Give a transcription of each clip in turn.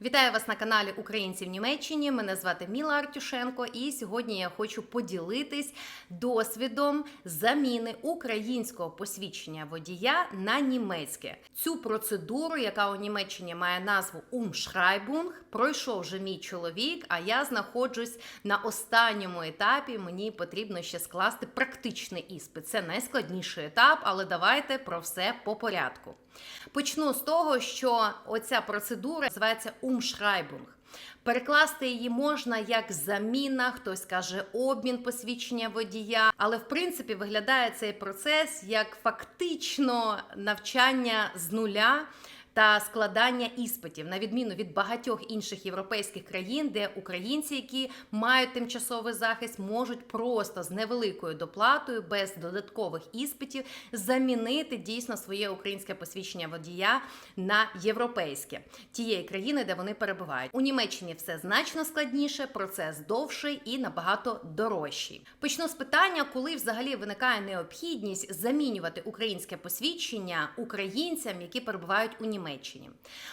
Вітаю вас на каналі Українці в Німеччині. Мене звати Міла Артюшенко, і сьогодні я хочу поділитись досвідом заміни українського посвідчення водія на німецьке. Цю процедуру, яка у Німеччині має назву Umschreibung, пройшов вже мій чоловік. А я знаходжусь на останньому етапі. Мені потрібно ще скласти практичний іспит. Це найскладніший етап, але давайте про все по порядку. Почну з того, що оця процедура називається умшрайбунг. Перекласти її можна як заміна, хтось каже обмін посвідчення водія, але в принципі виглядає цей процес як фактично навчання з нуля. Та складання іспитів на відміну від багатьох інших європейських країн, де українці, які мають тимчасовий захист, можуть просто з невеликою доплатою, без додаткових іспитів, замінити дійсно своє українське посвідчення водія на європейське тієї країни, де вони перебувають. У Німеччині все значно складніше, процес довший і набагато дорожчий. Почну з питання, коли взагалі виникає необхідність замінювати українське посвідчення українцям, які перебувають у Німеччині.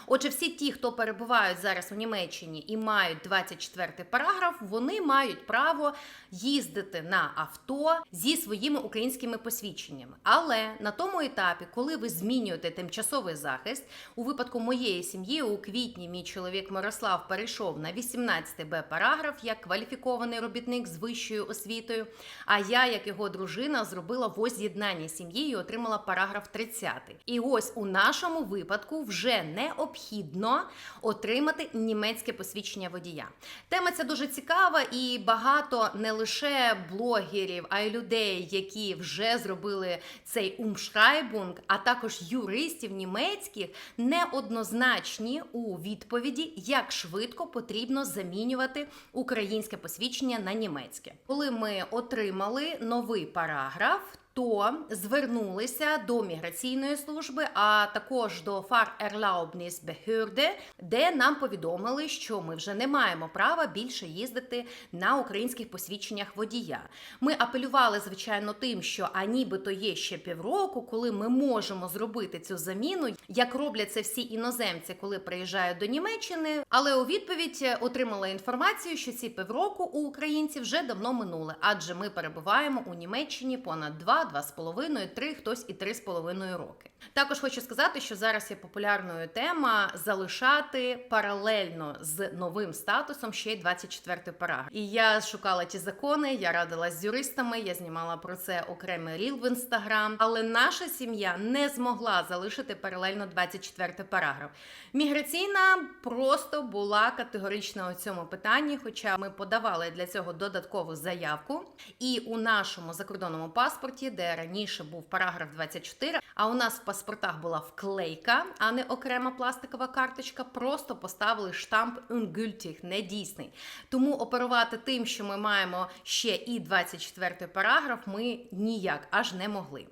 Отже, всі ті, хто перебувають зараз у Німеччині і мають 24 параграф, вони мають право їздити на авто зі своїми українськими посвідченнями. Але на тому етапі, коли ви змінюєте тимчасовий захист, у випадку моєї сім'ї у квітні мій чоловік Мирослав перейшов на 18 Б параграф як кваліфікований робітник з вищою освітою. А я, як його дружина, зробила воз'єднання сім'ї і отримала параграф 30. І ось у нашому випадку вже необхідно отримати німецьке посвідчення водія. Тема ця дуже цікава, і багато не лише блогерів, а й людей, які вже зробили цей умшрайбунг, а також юристів німецьких, неоднозначні у відповіді, як швидко потрібно замінювати українське посвідчення на німецьке. Коли ми отримали новий параграф то звернулися до міграційної служби, а також до Fahrerlaubnisbehörde, де нам повідомили, що ми вже не маємо права більше їздити на українських посвідченнях водія. Ми апелювали, звичайно, тим, що а нібито є ще півроку, коли ми можемо зробити цю заміну, як роблять це всі іноземці, коли приїжджають до Німеччини. Але у відповідь отримала інформацію, що ці півроку у українців вже давно минули, адже ми перебуваємо у Німеччині понад два. 2,5, 3, хтось і 3,5 роки. Також хочу сказати, що зараз є популярною тема залишати паралельно з новим статусом ще й 24 параграф. І я шукала ті закони, я радилась з юристами, я знімала про це окремий ріл в інстаграм. Але наша сім'я не змогла залишити паралельно 24 параграф. Міграційна просто була категорична у цьому питанні, хоча ми подавали для цього додаткову заявку. І у нашому закордонному паспорті де раніше був параграф 24, а у нас в паспортах була вклейка, а не окрема пластикова карточка. Просто поставили штамп ungültig, недійсний. Тому оперувати тим, що ми маємо ще і 24 параграф, ми ніяк аж не могли.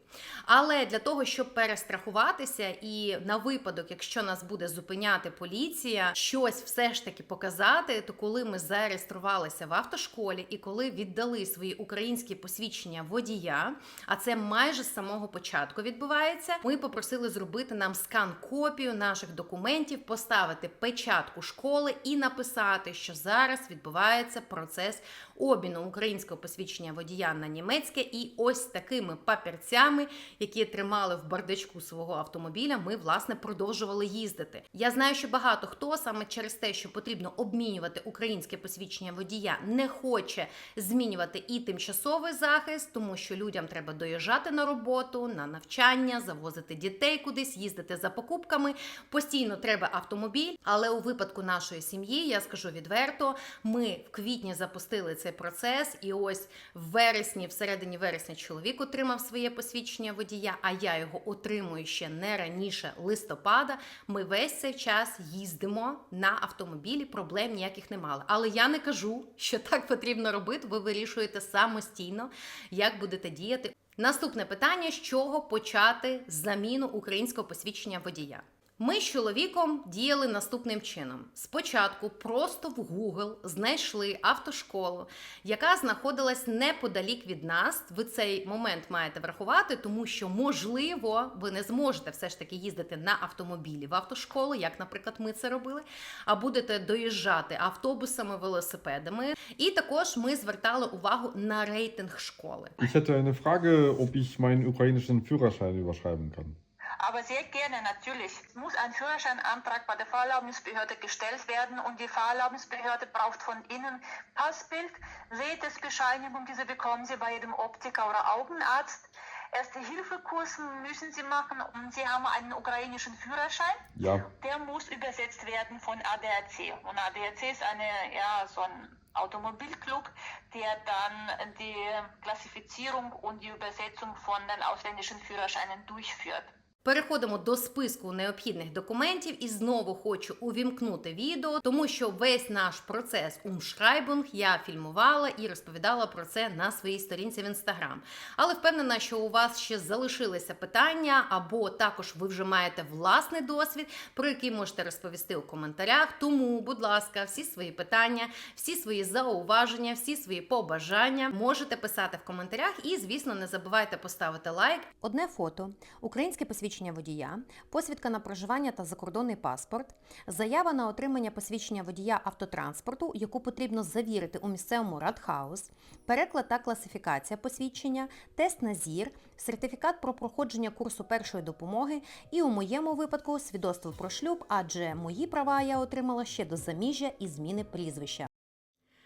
Але для того, щоб перестрахуватися, і на випадок, якщо нас буде зупиняти поліція, щось все ж таки показати, то коли ми зареєструвалися в автошколі і коли віддали свої українські посвідчення водія, а це майже з самого початку відбувається. Ми попросили зробити нам скан-копію наших документів, поставити печатку школи і написати, що зараз відбувається процес обміну українського посвідчення водія на німецьке, і ось такими папірцями, які тримали в бардачку свого автомобіля, ми власне продовжували їздити. Я знаю, що багато хто саме через те, що потрібно обмінювати українське посвідчення водія, не хоче змінювати і тимчасовий захист, тому що людям треба доїжджати на роботу, на навчання, завозити дітей кудись, їздити за покупками. Постійно треба автомобіль. Але у випадку нашої сім'ї, я скажу відверто, ми в квітні запустили цей процес, і ось в вересні, в середині вересня, чоловік отримав своє посвідчення водія, а я його отримую ще не раніше листопада. Ми весь цей час їздимо на автомобілі, проблем ніяких не мали. Але я не кажу, що так потрібно робити. Ви вирішуєте самостійно, як будете діяти. Наступне питання: з чого почати заміну українського посвідчення водія? Ми з чоловіком діяли наступним чином: спочатку просто в Google знайшли автошколу, яка знаходилась неподалік від нас. Ви цей момент маєте врахувати, тому що можливо ви не зможете все ж таки їздити на автомобілі в автошколу, як, наприклад, ми це робили, а будете доїжджати автобусами, велосипедами. І також ми звертали увагу на рейтинг школи. Ich hätte eine Frage, ob ich meinen ukrainischen Führerschein überschreiben kann. Aber sehr gerne, natürlich. Muss ein Führerscheinantrag bei der Fahrerlaubnisbehörde gestellt werden und die Fahrerlaubnisbehörde braucht von Ihnen Passbild, Sehtestbescheinigung, diese bekommen Sie bei jedem Optiker oder Augenarzt. Erste Hilfekursen müssen Sie machen und Sie haben einen ukrainischen Führerschein. Ja, Der muss übersetzt werden von ADAC. Und ADAC ist eine, ja, so ein Automobilclub, der dann die Klassifizierung und die Übersetzung von den ausländischen Führerscheinen durchführt. Переходимо до списку необхідних документів і знову хочу увімкнути відео, тому що весь наш процес умшрайбунг я фільмувала і розповідала про це на своїй сторінці в інстаграм. Але впевнена, що у вас ще залишилися питання, або також ви вже маєте власний досвід, про який можете розповісти у коментарях. Тому, будь ласка, всі свої питання, всі свої зауваження, всі свої побажання можете писати в коментарях. І, звісно, не забувайте поставити лайк. Одне фото, українське посвідчення водія, посвідка на проживання та закордонний паспорт, заява на отримання посвідчення водія автотранспорту, яку потрібно завірити у місцевому радхаус, переклад та класифікація посвідчення, тест на зір, сертифікат про проходження курсу першої допомоги і у моєму випадку свідоцтво про шлюб, адже мої права я отримала ще до заміжжя і зміни прізвища.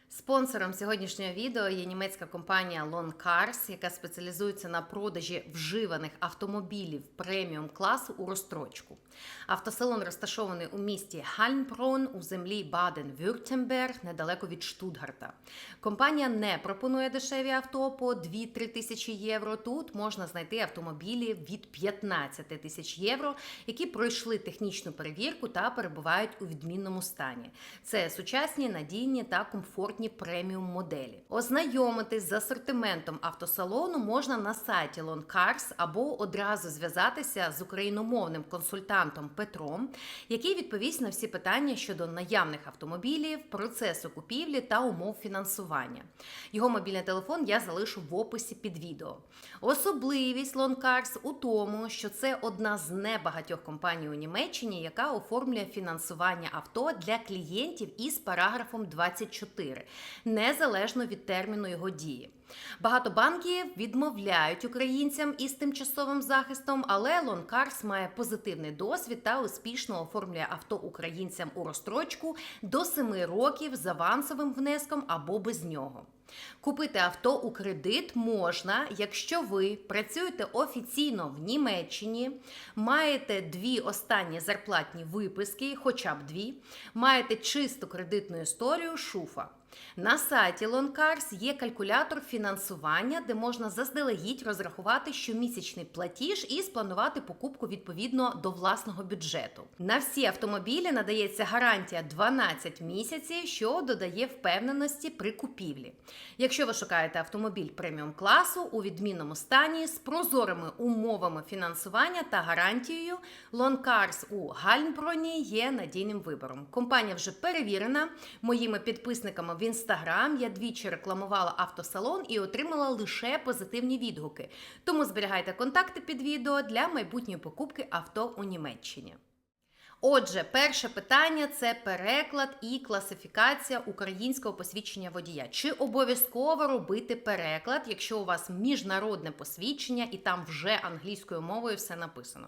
Спонсором сьогоднішнього відео є німецька компанія Lon Cars, яка спеціалізується на продажі вживаних автомобілів преміум класу у розстрочку. Автосалон розташований у місті Хальмброн у землі Баден-Вюртемберг, недалеко від Штутгарта. Компанія не пропонує дешеві авто по 2-3 тисячі євро. Тут можна знайти автомобілі від 15 тисяч євро, які пройшли технічну перевірку та перебувають у відмінному стані. Це сучасні, надійні та комфортні преміум моделі. Ознайомитись з асортиментом автосалону можна на сайті Cars або одразу зв'язатися з україномовним консультантом Петром, який відповість на всі питання щодо наявних автомобілів, процесу купівлі та умов фінансування. Його мобільний телефон я залишу в описі під відео. Особливість Cars у тому, що це одна з небагатьох компаній у Німеччині, яка оформлює фінансування авто для клієнтів із параграфом 24, незалежно від терміну його дії. Багато банків відмовляють українцям із тимчасовим захистом, але Лонкарс має позитивний досвід та успішно оформлює авто українцям у розстрочку до 7 років з авансовим внеском або без нього. Купити авто у кредит можна, якщо ви працюєте офіційно в Німеччині, маєте дві останні зарплатні виписки, хоча б дві, маєте чисту кредитну історію шуфа. На сайті Лонкарс є калькулятор фінансування, де можна заздалегідь розрахувати щомісячний платіж і спланувати покупку відповідно до власного бюджету. На всі автомобілі надається гарантія 12 місяців, що додає впевненості при купівлі. Якщо ви шукаєте автомобіль преміум класу у відмінному стані з прозорими умовами фінансування та гарантією, Лонкарс у Гальмброні є надійним вибором. Компанія вже перевірена моїми підписниками інстаграм. Я двічі рекламувала автосалон і отримала лише позитивні відгуки. Тому зберігайте контакти під відео для майбутньої покупки авто у Німеччині. Отже, перше питання це переклад і класифікація українського посвідчення водія. Чи обов'язково робити переклад, якщо у вас міжнародне посвідчення і там вже англійською мовою все написано?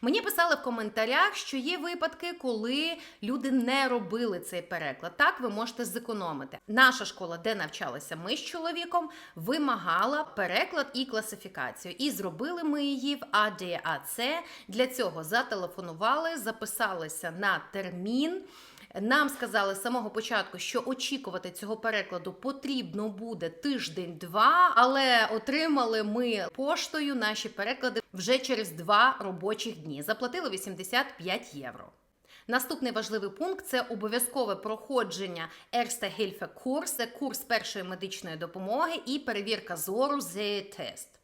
Мені писали в коментарях, що є випадки, коли люди не робили цей переклад. Так ви можете зекономити. Наша школа, де навчалися ми з чоловіком, вимагала переклад і класифікацію. І зробили ми її в АДАЦ. Для цього зателефонували, записалися на термін. Нам сказали з самого початку, що очікувати цього перекладу потрібно буде тиждень-два, але отримали ми поштою наші переклади вже через два робочих дні. Заплатили 85 євро. Наступний важливий пункт це обов'язкове проходження Erste Hilfe курс, курс першої медичної допомоги і перевірка зору з тест.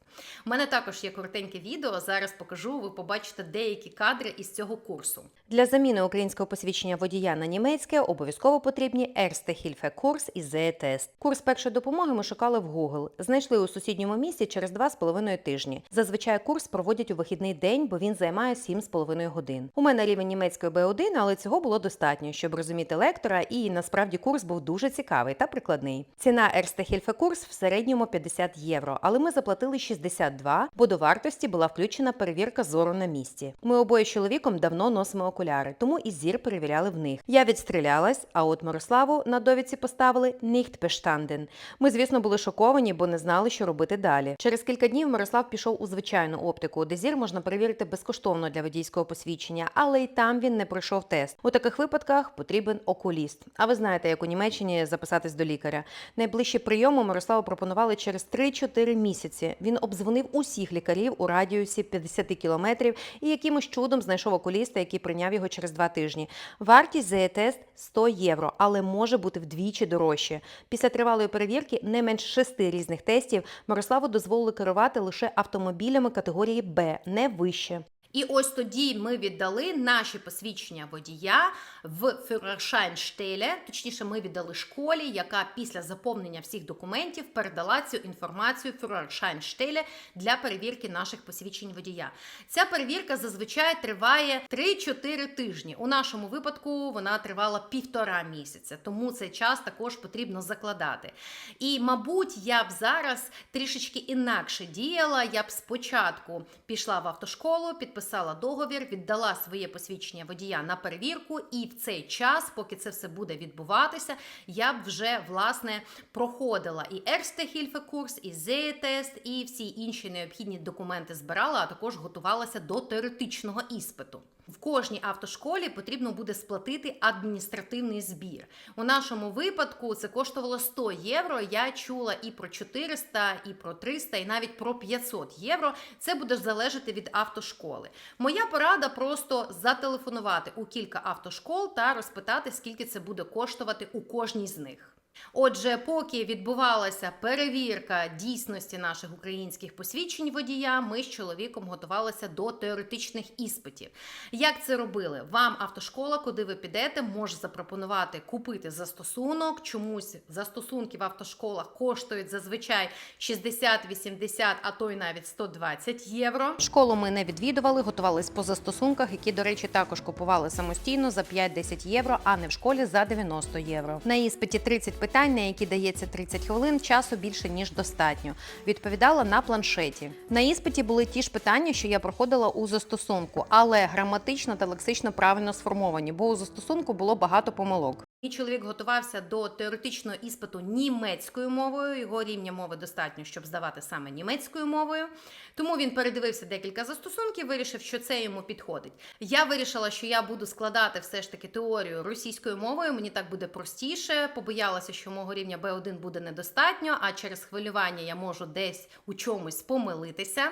У мене також є коротеньке відео. Зараз покажу. Ви побачите деякі кадри із цього курсу. Для заміни українського посвідчення водія на німецьке обов'язково потрібні Erste курс і ЗЕ-тест. Курс першої допомоги ми шукали в Google. Знайшли у сусідньому місті через 2,5 тижні. Зазвичай курс проводять у вихідний день, бо він займає 7,5 годин. У мене рівень німецької B1, але цього було достатньо, щоб розуміти лектора, і насправді курс був дуже цікавий та прикладний. Ціна Erste курс в середньому 50 євро, але ми заплатили 62, бо до вартості була включена перевірка зору на місці. Ми обоє з чоловіком давно носимо окуляри, тому і зір перевіряли в них. Я відстрілялась, а от Мирославу на довідці поставили «nicht bestanden». Ми, звісно, були шоковані, бо не знали, що робити далі. Через кілька днів Мирослав пішов у звичайну оптику, де зір можна перевірити безкоштовно для водійського посвідчення, але й там він не пройшов тест. У таких випадках потрібен окуліст. А ви знаєте, як у Німеччині записатись до лікаря. Найближчі прийоми Мирославу пропонували через 3-4 місяці. Він обдзвонив усіх лікарів у радіусі 50 кілометрів і якимось чудом знайшов окуліста, який прийняв його через два тижні. Вартість за тест 100 євро, але може бути вдвічі дорожче. Після тривалої перевірки не менш шести різних тестів Мирославу дозволили керувати лише автомобілями категорії Б, не вище. І ось тоді ми віддали наші посвідчення водія в Führerscheinstelle, точніше, ми віддали школі, яка після заповнення всіх документів передала цю інформацію Führerscheinstelle для перевірки наших посвідчень водія. Ця перевірка зазвичай триває 3-4 тижні. У нашому випадку вона тривала півтора місяця, тому цей час також потрібно закладати. І, мабуть, я б зараз трішечки інакше діяла. Я б спочатку пішла в автошколу, підписала договір, віддала своє посвідчення водія на перевірку, і в цей час, поки це все буде відбуватися, я б вже власне проходила і Hilfe курс, і ЗЕ-тест, і всі інші необхідні документи збирала, а також готувалася до теоретичного іспиту. В кожній автошколі потрібно буде сплатити адміністративний збір. У нашому випадку це коштувало 100 євро. Я чула і про 400, і про 300, і навіть про 500 євро. Це буде залежати від автошколи. Моя порада просто зателефонувати у кілька автошкол та розпитати, скільки це буде коштувати у кожній з них. Отже, поки відбувалася перевірка дійсності наших українських посвідчень водія, ми з чоловіком готувалися до теоретичних іспитів. Як це робили? Вам автошкола, куди ви підете, може запропонувати купити застосунок. Чомусь застосунки в автошколах коштують зазвичай 60, 80, а то й навіть 120 євро. Школу ми не відвідували, готувались по застосунках, які, до речі, також купували самостійно за 5-10 євро, а не в школі за 90 євро. На іспиті 30 питань, на які дається 30 хвилин, часу більше ніж достатньо. Відповідала на планшеті. На іспиті були ті ж питання, що я проходила у застосунку, але граматично та лексично правильно сформовані, бо у застосунку було багато помилок. Мій чоловік готувався до теоретичного іспиту німецькою мовою. Його рівня мови достатньо, щоб здавати саме німецькою мовою. Тому він передивився декілька застосунків, вирішив, що це йому підходить. Я вирішила, що я буду складати все ж таки теорію російською мовою. Мені так буде простіше. Побоялася, що мого рівня B1 буде недостатньо, а через хвилювання я можу десь у чомусь помилитися.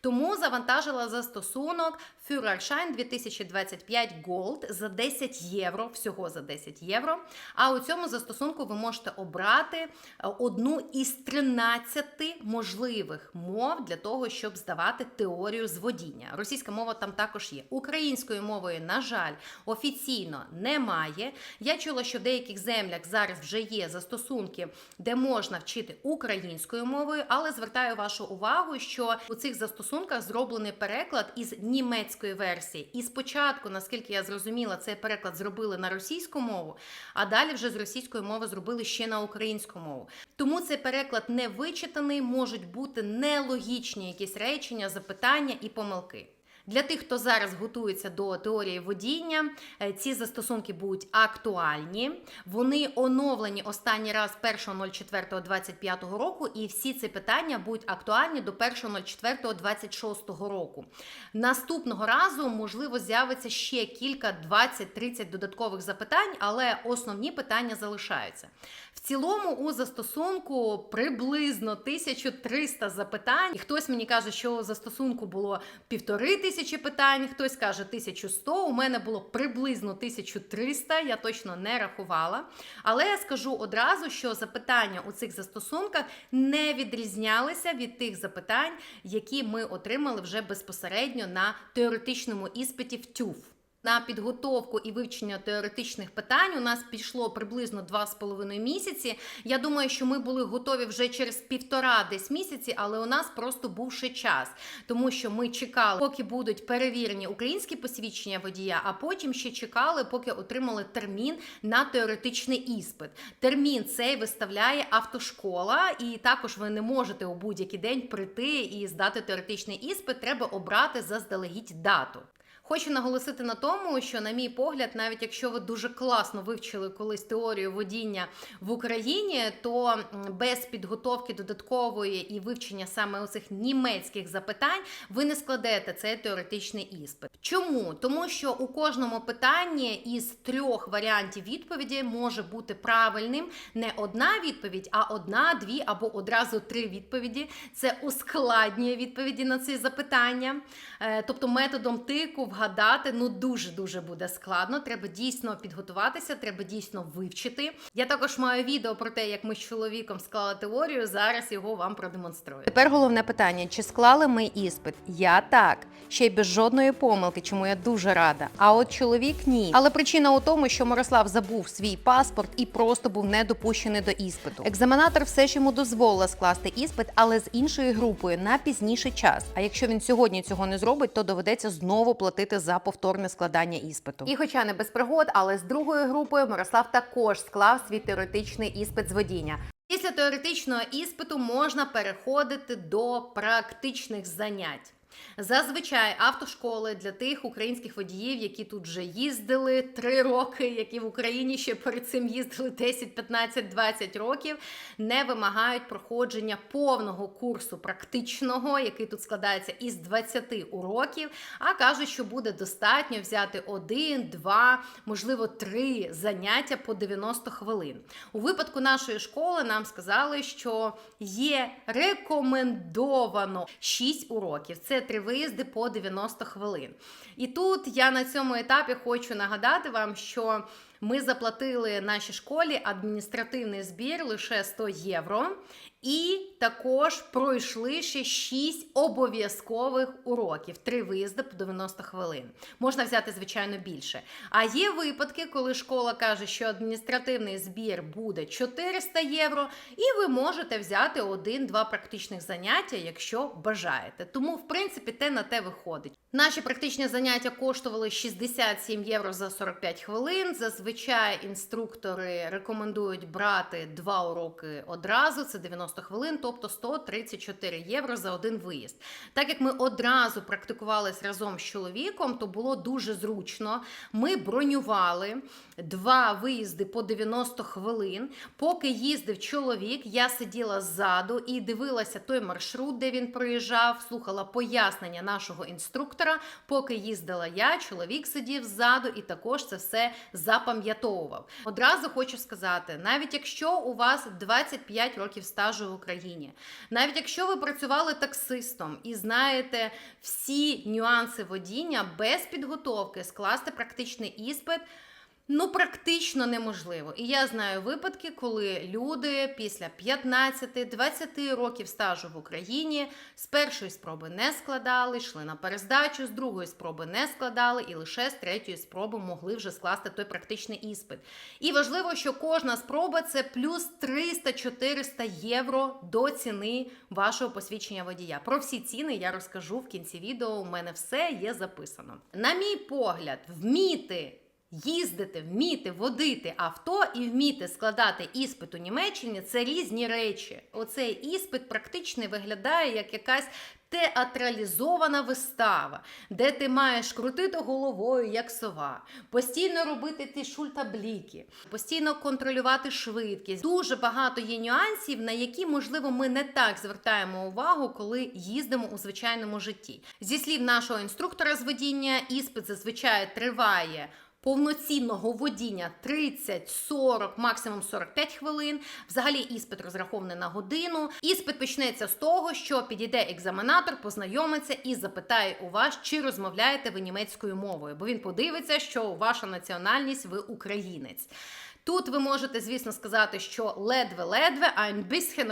Тому завантажила застосунок Führerschein 2025 Gold за 10 євро, всього за 10 євро. А у цьому застосунку ви можете обрати е, одну із 13 можливих мов для того, щоб здавати теорію з водіння. Російська мова там також є. Українською мовою, на жаль, офіційно немає. Я чула, що в деяких землях зараз вже є застосунки, де можна вчити українською мовою, але звертаю вашу увагу, що у цих застосунках зроблений переклад із німецької версії. І спочатку, наскільки я зрозуміла, цей переклад зробили на російську мову, а далі вже з російської мови зробили ще на українську мову. Тому цей переклад не вичитаний, можуть бути нелогічні якісь речення, запитання і помилки. Для тих, хто зараз готується до теорії водіння, е, ці застосунки будуть актуальні. Вони оновлені останній раз 1.04.25 року, і всі ці питання будуть актуальні до 1.04.26 року. Наступного разу, можливо, з'явиться ще кілька 20-30 додаткових запитань, але основні питання залишаються. В цілому у застосунку приблизно 1300 запитань. І хтось мені каже, що у застосунку було півтори тисячі 2000 питань, хтось каже 1100. У мене було приблизно 1300, я точно не рахувала. Але я скажу одразу, що запитання у цих застосунках не відрізнялися від тих запитань, які ми отримали вже безпосередньо на теоретичному іспиті в ТЮФ. На підготовку і вивчення теоретичних питань у нас пішло приблизно 2,5 місяці. Я думаю, що ми були готові вже через півтора десь місяці, але у нас просто був ще час, тому що ми чекали, поки будуть перевірені українські посвідчення водія, а потім ще чекали, поки отримали термін на теоретичний іспит. Термін цей виставляє автошкола, і також ви не можете у будь-який день прийти і здати теоретичний іспит. Треба обрати заздалегідь дату. Хочу наголосити на тому, що, на мій погляд, навіть якщо ви дуже класно вивчили колись теорію водіння в Україні, то без підготовки додаткової і вивчення саме оцих німецьких запитань ви не складете цей теоретичний іспит. Чому? Тому що у кожному питанні із трьох варіантів відповіді може бути правильним не одна відповідь, а одна, дві або одразу три відповіді. Це ускладнює відповіді на ці запитання. Е, Тобто методом тику вгадати ну дуже дуже буде складно. Треба дійсно підготуватися, треба дійсно вивчити. Я також маю відео про те, як ми з чоловіком склали теорію. Зараз його вам продемонструю. Тепер головне питання: чи склали ми іспит? Я так, ще й без жодної помилки, чому я дуже рада. А от чоловік ні. Але причина у тому, що Мирослав забув свій паспорт і просто був не допущений до іспиту. Екзаменатор все ж йому дозволила скласти іспит, але з іншою групою на пізніший час. А якщо він сьогодні цього не зробить, то доведеться знову платити за повторне складання іспиту. І, хоча не без пригод, але з другою групою Мирослав також склав свій теоретичний іспит з водіння. Після теоретичного іспиту можна переходити до практичних занять. Зазвичай автошколи для тих українських водіїв, які тут вже їздили 3 роки, які в Україні ще перед цим їздили 10, 15, 20 років, не вимагають проходження повного курсу практичного, який тут складається із 20 уроків, а кажуть, що буде достатньо взяти один, два, можливо, три заняття по 90 хвилин. У випадку нашої школи нам сказали, що є рекомендовано 6 уроків. Це три виїзди по 90 хвилин. І тут я на цьому етапі хочу нагадати вам, що ми заплатили нашій школі адміністративний збір лише 100 євро. І також пройшли ще 6 обов'язкових уроків, три виїзди по 90 хвилин. Можна взяти, звичайно, більше. А є випадки, коли школа каже, що адміністративний збір буде 400 євро, і ви можете взяти один-два практичних заняття, якщо бажаєте. Тому, в принципі, те на те виходить. Наші практичні заняття коштували 67 євро за 45 хвилин. Зазвичай інструктори рекомендують брати два уроки одразу. Це 90 хвилин, тобто 134 євро за один виїзд. Так як ми одразу практикувались разом з чоловіком, то було дуже зручно. Ми бронювали два виїзди по 90 хвилин. Поки їздив чоловік, я сиділа ззаду і дивилася той маршрут, де він проїжджав, слухала пояснення нашого інструктора. Поки їздила я, чоловік сидів ззаду і також це все запам'ятовував. Одразу хочу сказати: навіть якщо у вас 25 років стажу в Україні, навіть якщо ви працювали таксистом і знаєте всі нюанси водіння без підготовки, скласти практичний іспит. Ну, практично неможливо. І я знаю випадки, коли люди після 15-20 років стажу в Україні з першої спроби не складали, йшли на перездачу, з другої спроби не складали, і лише з третьої спроби могли вже скласти той практичний іспит. І важливо, що кожна спроба це плюс 300-400 євро до ціни вашого посвідчення водія. Про всі ціни я розкажу в кінці відео. У мене все є записано. На мій погляд, вміти. Їздити, вміти водити авто і вміти складати іспит у Німеччині це різні речі. Оцей іспит практично виглядає як якась театралізована вистава, де ти маєш крутити головою як сова, постійно робити ті шультабліки, постійно контролювати швидкість. Дуже багато є нюансів, на які, можливо, ми не так звертаємо увагу, коли їздимо у звичайному житті. Зі слів нашого інструктора з водіння, іспит зазвичай триває повноцінного водіння 30, 40, максимум 45 хвилин. Взагалі іспит розрахований на годину. Іспит почнеться з того, що підійде екзаменатор, познайомиться і запитає у вас, чи розмовляєте ви німецькою мовою, бо він подивиться, що ваша національність ви українець. Тут ви можете, звісно, сказати, що ледве-ледве, а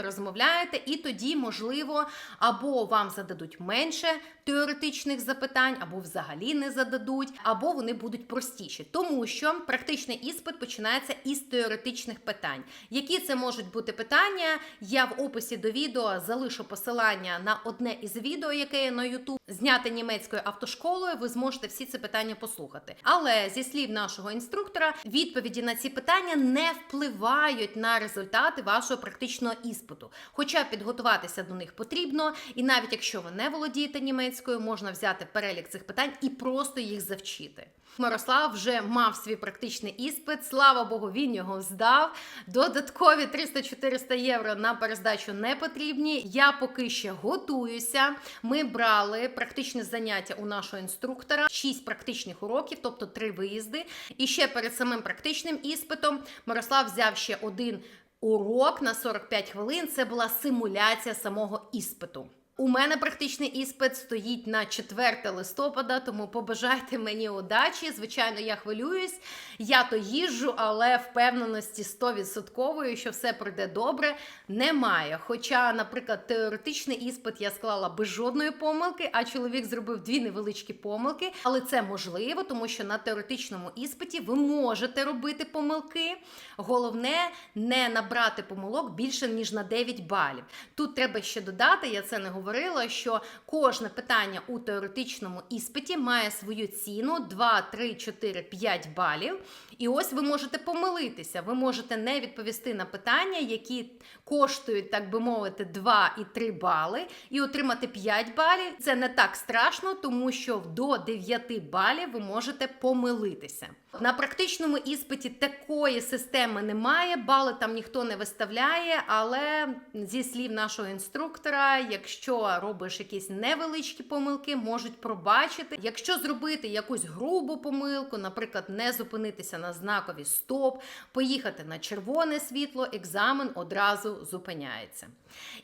розмовляєте, і тоді, можливо, або вам зададуть менше теоретичних запитань, або взагалі не зададуть, або вони будуть простіші. Тому що практичний іспит починається із теоретичних питань. Які це можуть бути питання? Я в описі до відео залишу посилання на одне із відео, яке є на YouTube, зняте німецькою автошколою. Ви зможете всі ці питання послухати. Але зі слів нашого інструктора, відповіді на ці питання не впливають на результати вашого практичного іспиту. Хоча підготуватися до них потрібно, і навіть якщо ви не володієте німецькою, можна взяти перелік цих питань і просто їх завчити. Мирослав вже мав свій практичний іспит. Слава Богу, він його здав. Додаткові 300-400 євро на перездачу не потрібні. Я поки ще готуюся. Ми брали практичне заняття у нашого інструктора, 6 практичних уроків, тобто 3 виїзди. І ще перед самим практичним іспитом Мирослав взяв ще один урок на 45 хвилин. Це була симуляція самого іспиту. У мене практичний іспит стоїть на 4 листопада, тому побажайте мені удачі. Звичайно, я хвилююсь. Я то їжджу, але впевненості 100%, що все пройде добре, немає. Хоча, наприклад, теоретичний іспит я склала без жодної помилки, а чоловік зробив дві невеличкі помилки. Але це можливо, тому що на теоретичному іспиті ви можете робити помилки. Головне не набрати помилок більше ніж на 9 балів. Тут треба ще додати, я це не говорила, що кожне питання у теоретичному іспиті має свою ціну 2, 3, 4, 5 балів. І ось ви можете помилитися. Ви можете не відповісти на питання, які коштують, так би мовити, 2 і 3 бали, і отримати 5 балів. Це не так страшно, тому що до 9 балів ви можете помилитися. На практичному іспиті такої системи немає, бали там ніхто не виставляє, але зі слів нашого інструктора, якщо робиш якісь невеличкі помилки, можуть пробачити. Якщо зробити якусь грубу помилку, наприклад, не зупинитися на знакові стоп, поїхати на червоне світло, екзамен одразу зупиняється.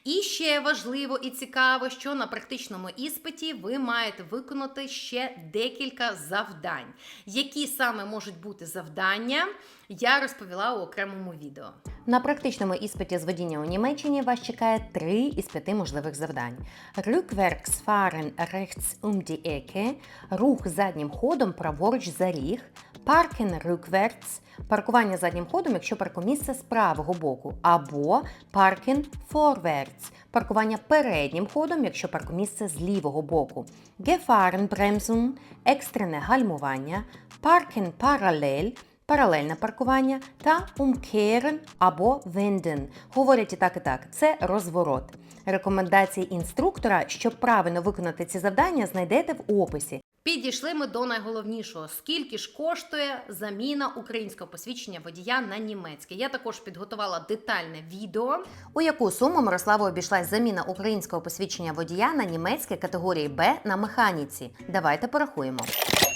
І ще важливо і цікаво, що на практичному іспиті ви маєте виконати ще декілька завдань. Які саме можуть бути завдання, я розповіла у окремому відео. На практичному іспиті з водіння у Німеччині вас чекає три із п'яти можливих завдань: Rückwärts fahren rechts um die рух заднім ходом праворуч за ріг, Parken rückwärts, паркування заднім ходом, якщо паркомісце з правого боку, або Parken vorwärts, паркування переднім ходом, якщо паркомісце з лівого боку, Gefahrenbremsung, екстрене гальмування, Parken parallel, паралельне паркування та umkehren або wenden. Говорять і так, і так. Це розворот. Рекомендації інструктора, щоб правильно виконати ці завдання, знайдете в описі. Підійшли ми до найголовнішого: скільки ж коштує заміна українського посвідчення водія на німецьке. Я також підготувала детальне відео. У яку суму Мирославу обійшлась заміна українського посвідчення водія на німецьке категорії Б на механіці? Давайте порахуємо.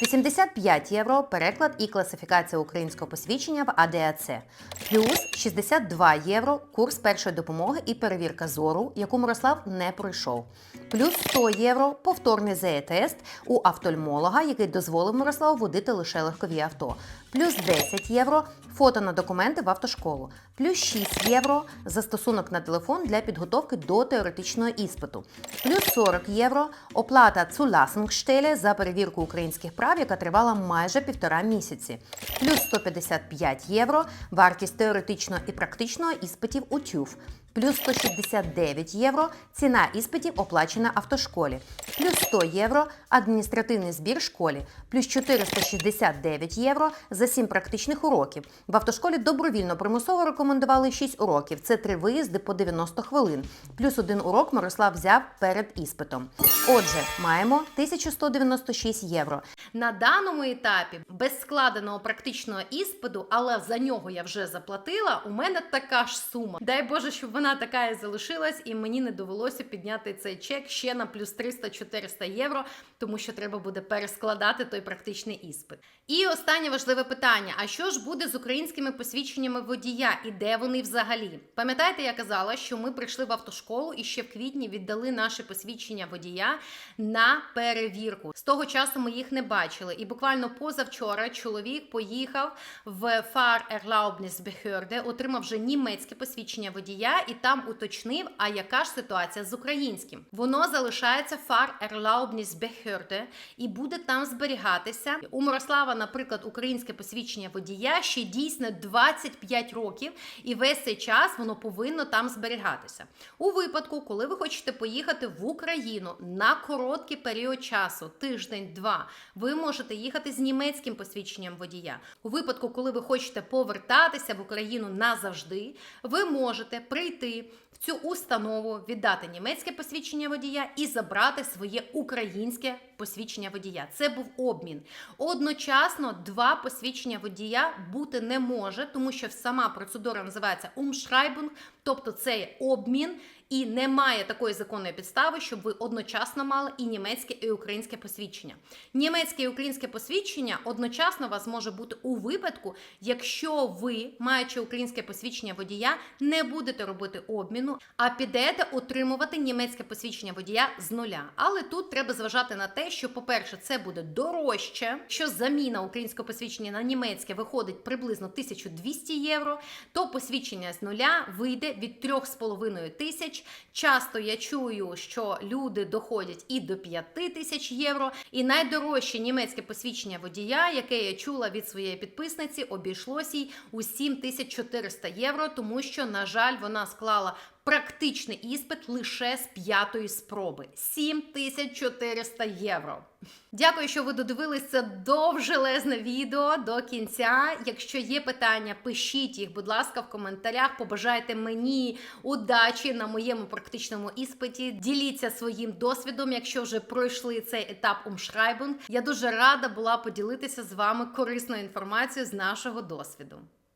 85 євро переклад і класифікація українського посвідчення в АДАЦ, плюс 62 євро курс першої допомоги і перевірка зору, яку Мирослав не пройшов, плюс 100 євро повторний ЗЕ-тест у автольмолога, який дозволив Мирославу водити лише легкові авто, плюс 10 євро фото на документи в автошколу, плюс 6 євро застосунок на телефон для підготовки до теоретичного іспиту, плюс 40 євро оплата Zulassungsstelle за перевірку українських прав, яка тривала майже півтора місяці, плюс 155 євро вартість теоретичного і практичного іспитів у ТЮФ, плюс 169 євро ціна іспитів оплачена автошколі, плюс 100 євро адміністративний збір школі, плюс 469 євро за 7 практичних уроків. В автошколі добровільно примусово рекомендували 6 уроків. Це 3 виїзди по 90 хвилин. Плюс один урок Мирослав взяв перед іспитом. Отже, маємо 1196 євро. На даному етапі без складеного практичного іспиту, але за нього я вже заплатила. У мене така ж сума. Дай Боже, щоб вона вона така і залишилась, і мені не довелося підняти цей чек ще на плюс 300-400 євро, тому що треба буде перескладати той практичний іспит. І останнє важливе питання: а що ж буде з українськими посвідченнями водія і де вони взагалі? Пам'ятаєте, я казала, що ми прийшли в автошколу і ще в квітні віддали наше посвідчення водія на перевірку. З того часу ми їх не бачили. І буквально позавчора чоловік поїхав в Фар Erlaubnisbehörde, отримав вже німецьке посвідчення водія і там уточнив, а яка ж ситуація з українським. Воно залишається Фар Erlaubnisbehörde і буде там зберігатися. У Мирослава, наприклад, українське посвідчення водія ще дійсно 25 років, і весь цей час воно повинно там зберігатися. У випадку, коли ви хочете поїхати в Україну на короткий період часу, тиждень-два, ви можете їхати з німецьким посвідченням водія. У випадку, коли ви хочете повертатися в Україну назавжди, ви можете прийти в цю установу, віддати німецьке посвідчення водія і забрати своє українське посвідчення водія. Це був обмін. Одночасно два посвідчення водія бути не може, тому що сама процедура називається умшрайбунг, тобто це обмін. І немає такої законної підстави, щоб ви одночасно мали і німецьке, і українське посвідчення. Німецьке і українське посвідчення одночасно у вас може бути у випадку, якщо ви, маючи українське посвідчення водія, не будете робити обміну, а підете отримувати німецьке посвідчення водія з нуля. Але тут треба зважати на те, що, по-перше, це буде дорожче, що заміна українського посвідчення на німецьке виходить приблизно 1200 євро, то посвідчення з нуля вийде від 3,5 тисяч. Часто я чую, що люди доходять і до 5 тисяч євро. І найдорожче німецьке посвідчення водія, яке я чула від своєї підписниці, обійшлося їй у 7400 євро, тому що, на жаль, вона склала практичний іспит лише з п'ятої спроби 7400 євро. Дякую, що ви додивились це довжелезне відео до кінця. Якщо є питання, пишіть їх, будь ласка, в коментарях. Побажайте мені удачі на моєму практичному іспиті. Діліться своїм досвідом, якщо вже пройшли цей етап Umschreibung. Я дуже рада була поділитися з вами корисною інформацією з нашого досвіду.